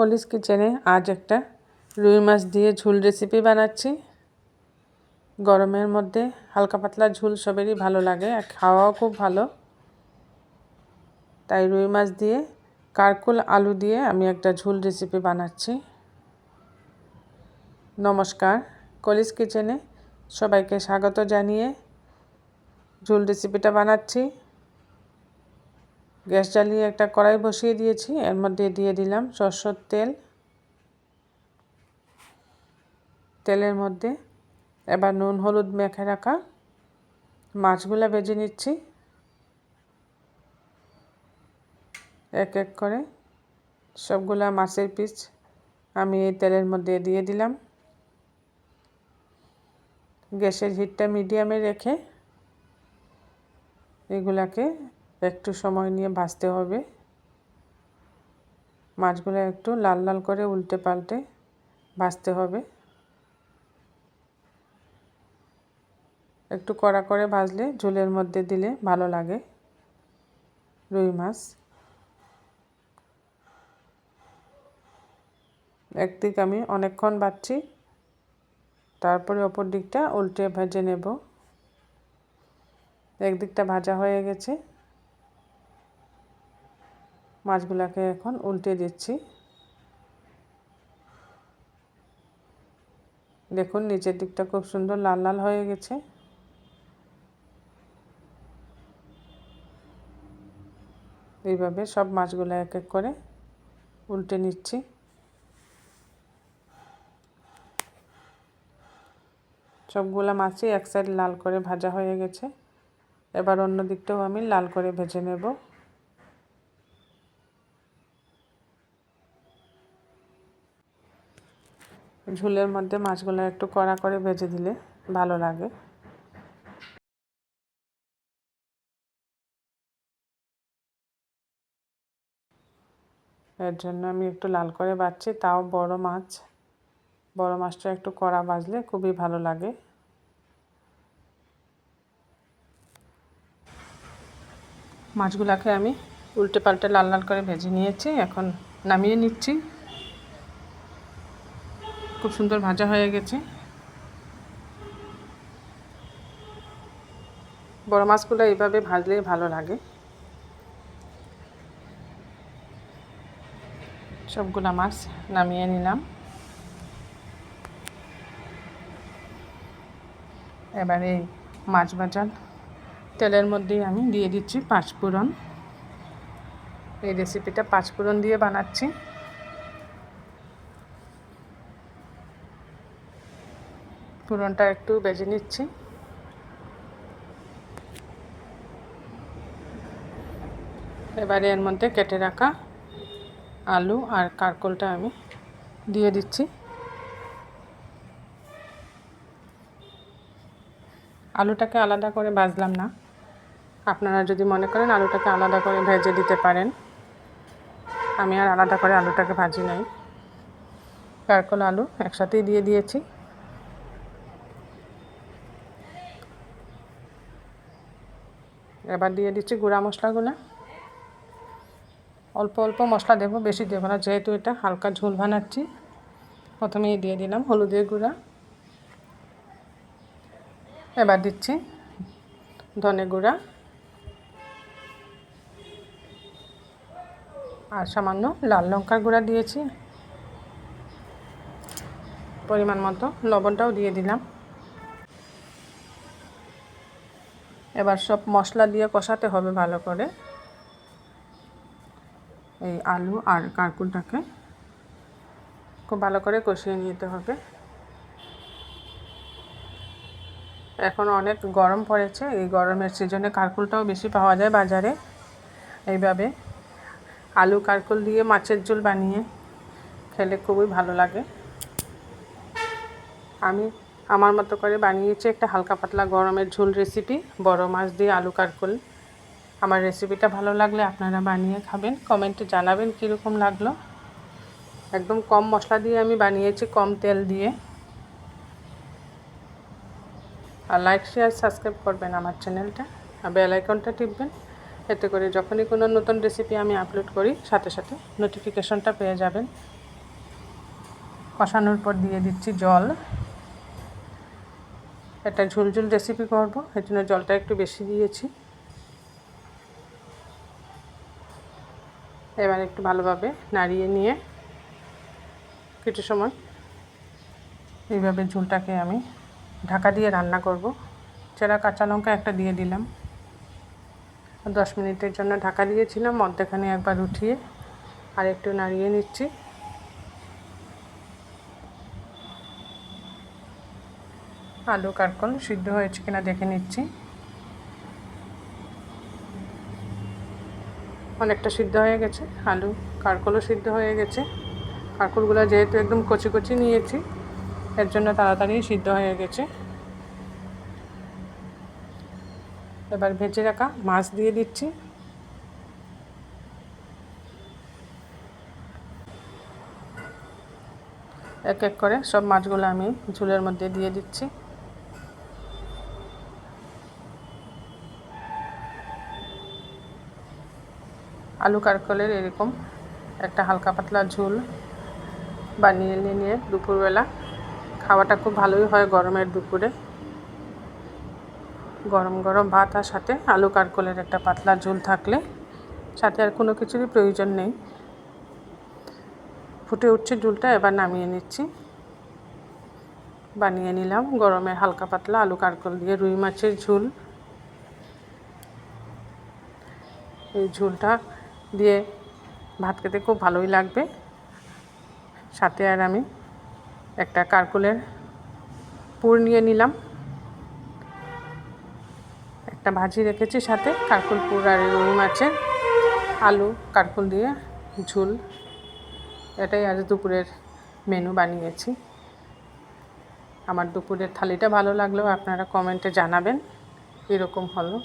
কলিস কিচেনে আজ একটা রুই মাছ দিয়ে ঝুল রেসিপি বানাচ্ছি। গরমের মধ্যে হালকা পাতলা ঝুল সবেরই ভালো লাগে আর খাওয়াও খুব ভালো। তাই রুই মাছ দিয়ে কারকুল আলু দিয়ে আমি একটা ঝুল রেসিপি বানাচ্ছি। নমস্কার, কলিস কিচেনে সবাইকে স্বাগত জানিয়ে ঝুল রেসিপিটা বানাচ্ছি। গ্যাস জ্বালিয়ে একটা কড়াই বসিয়ে দিয়েছি, এর মধ্যে দিয়ে দিলাম সরষের তেল। তেলের মধ্যে এবার নুন, হলুদ মেখে রাখা মাছগুলো ভেজে নিচ্ছি। এক এক করে সবগুলা মাছের পিস আমি এই তেলের মধ্যে দিয়ে দিলাম। গ্যাসের হিটটা মিডিয়ামে রেখে এগুলাকে একটু সময় নিয়ে ভাজতে হবে। মাছগুলো একটু লাল লাল করে উল্টে পাল্টে ভাজতে হবে। একটু কড়া করে ভাজলে ঝোলের মধ্যে দিলে ভালো লাগে রুই মাছ। একদিক আমি অনেকক্ষণ বাচ্ছি তারপরে অপর দিকটা উল্টে ভেজে নেব। একদিকটা ভাজা হয়ে গেছে। মাছগুলোকে এখন উল্টে দিচ্ছি। দেখুন, নিচের দিকটা খুব সুন্দর লাল লাল হয়ে গেছে। এইভাবে সব মাছগুলো এক এক করে উল্টে নিচ্ছি। সবগুলো মাছই এক সাইড লাল করে ভাজা হয়ে গেছে। এবার অন্য দিকটাও আমি লাল করে ভেজে নেব। ঝুলের মধ্যে মাছগুলো একটু কড়া করে ভেজে দিলে ভালো লাগে। এর জন্য আমি একটু লাল করে বাচ্ছি তাও বড় মাছ। বড় মাছটা একটু কড়া বাজলে খুবই ভালো লাগে। মাছগুলাকে আমি উল্টে পাল্টে লাল লাল করে ভেজে নিয়েছি, এখন নামিয়ে নিচ্ছি। খুব সুন্দর ভাজা হয়ে গেছে। বড় মাছগুলো এইভাবে ভাজলে ভালো লাগে। সবগুলা মাছ নামিয়ে নিলাম। এবার এই মাছ ভাজার তেলের মধ্যেই আমি দিয়ে দিচ্ছি পাঁচ পাঁচফোড়ন। এই রেসিপিটা পাঁচ পাঁচফোড়ন দিয়ে বানাচ্ছি। ফোড়নটা একটু বেজে নিচ্ছি। এবারে এর মধ্যে কেটে রাখা আলু আর কারকলটা আমি দিয়ে দিচ্ছি। আলুটাকে আলাদা করে ভাজলাম না। আপনারা যদি মনে করেন আলুটাকে আলাদা করে ভেজে দিতে পারেন। আমি আর আলাদা করে আলুটাকে ভাজি নাই। কারকল, আলু একসাথেই দিয়ে দিয়েছি। এবার দিয়ে দিচ্ছি গুঁড়া মশলাগুলো। অল্প অল্প মশলা দেবো, বেশি দেবো না, যেহেতু এটা হালকা ঝোল বানাচ্ছি। প্রথমেই দিয়ে দিলাম হলুদের গুঁড়া। এবার দিচ্ছি ধনে গুঁড়া। আর সামান্য লাল লঙ্কার গুঁড়া দিয়েছি। পরিমাণ মতো লবণটাও দিয়ে দিলাম। এবার সব মশলা দিয়ে কষাতে হবে ভালো করে। এই আলু আর কারকুলটাকে খুব ভালো করে কষিয়ে নিতে হবে। এখন অনেক গরম পড়েছে, এই গরমের সিজনে কারকুলটাও বেশি পাওয়া যায় বাজারে। এইভাবে আলু কারকুল দিয়ে মাছের ঝোল বানিয়ে খেলে খুবই ভালো লাগে। আমি আমার মতো করে বানিয়েছি একটা হালকা পাতলা গরমের ঝোল রেসিপি বড় মাছ দিয়ে আলু কারকুল। আমার রেসিপিটা ভালো লাগলে আপনারা বানিয়ে খাবেন। কমেন্টে জানাবেন কীরকম লাগল। একদম কম মশলা দিয়ে আমি বানিয়েছি, কম তেল দিয়ে। আর লাইক শেয়ার সাবস্ক্রাইব করবেন আমার চ্যানেলটা আর বেল আইকনটা টিপবেন। এতে করে যখনই কোনো নতুন রেসিপি আমি আপলোড করি, সাথে সাথে নোটিফিকেশনটা পেয়ে যাবেন। কষানোর পর দিয়ে দিচ্ছি জল। একটা ঝুলঝুল রেসিপি করব, এর জন্য জলটা একটু বেশি দিয়েছি। এবার একটু ভালোভাবে নাড়িয়ে নিয়ে কিছু সময় এইভাবে ঝুলটাকে আমি ঢাকা দিয়ে রান্না করব। চেরা কাঁচা লঙ্কা একটা দিয়ে দিলাম। দশ মিনিটের জন্য ঢাকা দিয়েছিলাম মধ্যেখানে একবার উঠিয়ে আর একটু নাড়িয়ে নিচ্ছি। আলু কারকল সিদ্ধ হয়েছে কিনা দেখে নিচ্ছি। অনেকটা সিদ্ধ হয়ে গেছে, আলু কারকলও সিদ্ধ হয়ে গেছে। কারকলগুলো যেহেতু একদম কচি কচি নিয়েছি, এর জন্য তাড়াতাড়ি সিদ্ধ হয়ে গেছে। এবার ভেজে রাখা মাছ দিয়ে দিচ্ছি। এক এক করে সব মাছগুলো আমি ঝুলের মধ্যে দিয়ে দিচ্ছি। আলু কারকলের এরকম একটা হালকা পাতলা ঝোল বানিয়ে নিয়ে নিয়ে দুপুরবেলা। খাওয়াটা খুব ভালোই হয় গরমের দুপুরে। গরম গরম ভাত আর সাথে আলু কারকলের একটা পাতলা ঝোল থাকলে সাথে আর কোনো কিছুরই প্রয়োজন নেই। ফুটে উঠছে ঝোলটা, এবার নামিয়ে নিচ্ছি। বানিয়ে নিলাম গরমে হালকা পাতলা আলু কারকল দিয়ে রুই মাছের ঝোল। এই ঝোলটা দিয়ে ভাত খেতে খুব ভালোই লাগবে। সাথে আর আমি একটা কারকুলের পুর নিয়ে নিলাম। একটা ভাজি রেখেছি সাথে, কারকুল পুর আর রুই মাছের আলু, কারকুল দিয়ে ঝুল। এটাই আজ দুপুরের মেনু বানিয়েছি। আমার দুপুরের থালিটা ভালো লাগলেও আপনারা কমেন্টে জানাবেন, এরকম হলো।